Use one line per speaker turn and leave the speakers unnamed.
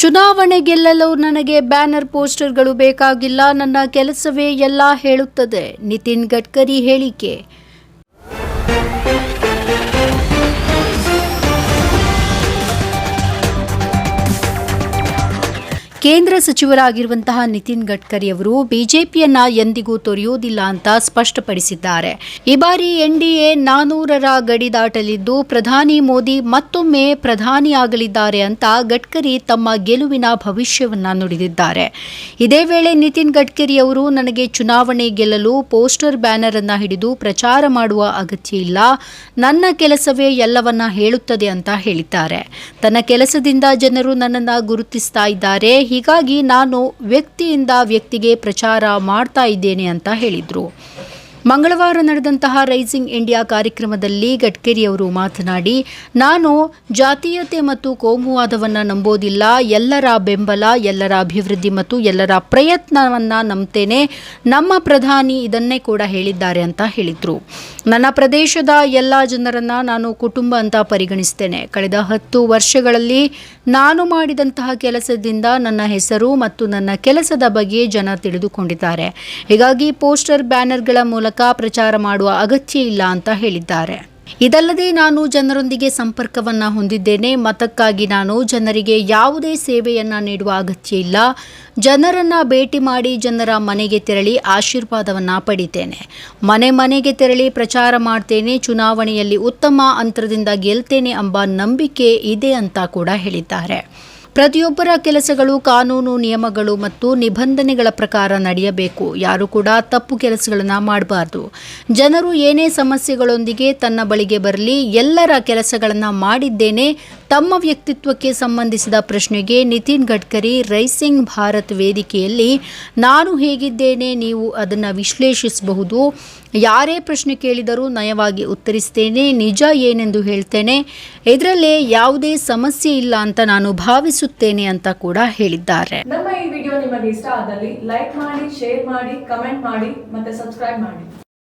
ಚುನಾವಣೆ ಗೆಲ್ಲಲು ನನಗೆ ಬ್ಯಾನರ್ ಪೋಸ್ಟರ್ಗಳು ಬೇಕಾಗಿಲ್ಲ ನನ್ನ ಕೆಲಸವೇ ಎಲ್ಲ ಹೇಳುತ್ತದೆ. ನಿತಿನ್ ಗಡ್ಕರಿ ಹೇಳಿಕೆ. ಕೇಂದ್ರ ಸಚಿವರಾಗಿರುವಂತಹ ನಿತಿನ್ ಗಡ್ಕರಿ ಅವರು ಬಿಜೆಪಿಯನ್ನ ಎಂದಿಗೂ ತೊರೆಯುವುದಿಲ್ಲ ಅಂತ ಸ್ಪಷ್ಟಪಡಿಸಿದ್ದಾರೆ. ಈ ಬಾರಿ ಎನ್ಡಿಎ ನಾನೂರರ ಗಡಿ ದಾಟಲಿದ್ದು ಪ್ರಧಾನಿ ಮೋದಿ ಮತ್ತೊಮ್ಮೆ ಪ್ರಧಾನಿಯಾಗಲಿದ್ದಾರೆ ಅಂತ ಗಡ್ಕರಿ ತಮ್ಮ ಗೆಲುವಿನ ಭವಿಷ್ಯವನ್ನ ನುಡಿದಿದ್ದಾರೆ. ಇದೇ ವೇಳೆ ನಿತಿನ್ ಗಡ್ಕರಿ ಅವರು, ನನಗೆ ಚುನಾವಣೆ ಗೆಲ್ಲಲು ಪೋಸ್ಟರ್ ಬ್ಯಾನರ್ ಅನ್ನ ಹಿಡಿದು ಪ್ರಚಾರ ಮಾಡುವ ಅಗತ್ಯ ಇಲ್ಲ. ನನ್ನ ಕೆಲಸವೇ ಎಲ್ಲವನ್ನ ಹೇಳುತ್ತದೆ ಅಂತ ಹೇಳಿದ್ದಾರೆ. ತನ್ನ ಕೆಲಸದಿಂದ ಜನರು ನನ್ನನ್ನು ಗುರುತಿಸ್ತಾ ಇದ್ದಾರೆ. ಹೀಗಾಗಿ ನಾನು ವ್ಯಕ್ತಿಯಿಂದ ವ್ಯಕ್ತಿಗೆ ಪ್ರಚಾರ ಮಾಡ್ತಾ ಇದ್ದೇನೆ ಅಂತ ಹೇಳಿದರು. ಮಂಗಳವಾರ ನಡೆದಂತಹ ರೈಸಿಂಗ್ ಇಂಡಿಯಾ ಕಾರ್ಯಕ್ರಮದಲ್ಲಿ ಗಡ್ಕರಿ ಅವರು ಮಾತನಾಡಿ, ನಾನು ಜಾತೀಯತೆ ಮತ್ತು ಕೋಮುವಾದವನ್ನು ನಂಬೋದಿಲ್ಲ. ಎಲ್ಲರ ಬೆಂಬಲ, ಎಲ್ಲರ ಅಭಿವೃದ್ಧಿ ಮತ್ತು ಎಲ್ಲರ ಪ್ರಯತ್ನವನ್ನು ನಂಬ್ತೇನೆ. ನಮ್ಮ ಪ್ರಧಾನಿ ಇದನ್ನೇ ಕೂಡ ಹೇಳಿದ್ದಾರೆ ಅಂತ ಹೇಳಿದರು. ನನ್ನ ಪ್ರದೇಶದ ಎಲ್ಲ ಜನರನ್ನು ನಾನು ಕುಟುಂಬ ಅಂತ ಪರಿಗಣಿಸ್ತೇನೆ. ಕಳೆದ ಹತ್ತು ವರ್ಷಗಳಲ್ಲಿ ನಾನು ಮಾಡಿದಂತಹ ಕೆಲಸದಿಂದ ನನ್ನ ಹೆಸರು ಮತ್ತು ನನ್ನ ಕೆಲಸದ ಬಗ್ಗೆ ಜನ ತಿಳಿದುಕೊಂಡಿದ್ದಾರೆ. ಹೀಗಾಗಿ ಪೋಸ್ಟರ್ ಬ್ಯಾನರ್ಗಳ ಮೂಲಕ ಪ್ರಚಾರ ಮಾಡುವ ಅಗತ್ಯ ಇಲ್ಲ ಅಂತ ಹೇಳಿದ್ದಾರೆ. ಇದಲ್ಲದೆ ನಾನು ಜನರೊಂದಿಗೆ ಸಂಪರ್ಕವನ್ನ ಹೊಂದಿದ್ದೇನೆ. ಮತಕ್ಕಾಗಿ ನಾನು ಜನರಿಗೆ ಯಾವುದೇ ಸೇವೆಯನ್ನ ನೀಡುವ ಅಗತ್ಯ ಇಲ್ಲ. ಜನರನ್ನ ಭೇಟಿ ಮಾಡಿ ಜನರ ಮನೆಗೆ ತೆರಳಿ ಆಶೀರ್ವಾದವನ್ನ ಪಡಿತೇನೆ. ಮನೆ ಮನೆಗೆ ತೆರಳಿ ಪ್ರಚಾರ ಮಾಡ್ತೇನೆ. ಚುನಾವಣೆಯಲ್ಲಿ ಉತ್ತಮ ಅಂತರದಿಂದ ಗೆಲ್ತೇನೆ ಎಂಬ ನಂಬಿಕೆ ಇದೆ ಅಂತ ಕೂಡ ಹೇಳಿದ್ದಾರೆ. ಪ್ರತಿಯೊಬ್ಬರ ಕೆಲಸಗಳು, ಕಾನೂನು ನಿಯಮಗಳು ಮತ್ತು ನಿಬಂಧನೆಗಳ ಪ್ರಕಾರ ನಡೆಯಬೇಕು. ಯಾರು ಕೂಡ ತಪ್ಪು ಕೆಲಸಗಳನ್ನು ಮಾಡಬಾರ್ದು. ಜನರು ಏನೇ ಸಮಸ್ಯೆಗಳೊಂದಿಗೆ ತನ್ನ ಬಳಿಗೆ ಬರಲಿ, ಎಲ್ಲರ ಕೆಲಸಗಳನ್ನು ಮಾಡಿದ್ದೇನೆ. ತಮ್ಮ ವ್ಯಕ್ತಿತ್ವಕ್ಕೆ ಸಂಬಂಧಿಸಿದ ಪ್ರಶ್ನೆಗೆ ನಿತಿನ್ ಗಡ್ಕರಿ ರೈಸಿಂಗ್ ಭಾರತ್ ವೇದಿಕೆಯಲ್ಲಿ, ನಾನು ಹೇಗಿದ್ದೇನೆ, ನೀವು ಅದನ್ನು ವಿಶ್ಲೇಷಿಸಬಹುದು. ಯಾರೇ ಪ್ರಶ್ನೆ ಕೇಳಿದರೂ ನಯವಾಗಿ ಉತ್ತರಿಸ್ತೇನೆ, ನಿಜ ಏನೆಂದು ಹೇಳ್ತೇನೆ. ಇದರಲ್ಲೇ ಯಾವುದೇ ಸಮಸ್ಯೆ ಇಲ್ಲ ಅಂತ ನಾನು ಭಾವಿಸುತ್ತೇನೆ. ಅಂತ ಕೂಡ ಹೇಳಿದ್ದಾರೆ.
ನಮ್ಮ ಈ ವಿಡಿಯೋ ನಿಮಗೆ ಇಷ್ಟ ಆದಲ್ಲಿ ಲೈಕ್ ಮಾಡಿ, ಶೇರ್ ಮಾಡಿ, ಕಮೆಂಟ್ ಮಾಡಿ ಮತ್ತೆ ಸಬ್ಸ್ಕ್ರೈಬ್ ಮಾಡಿ.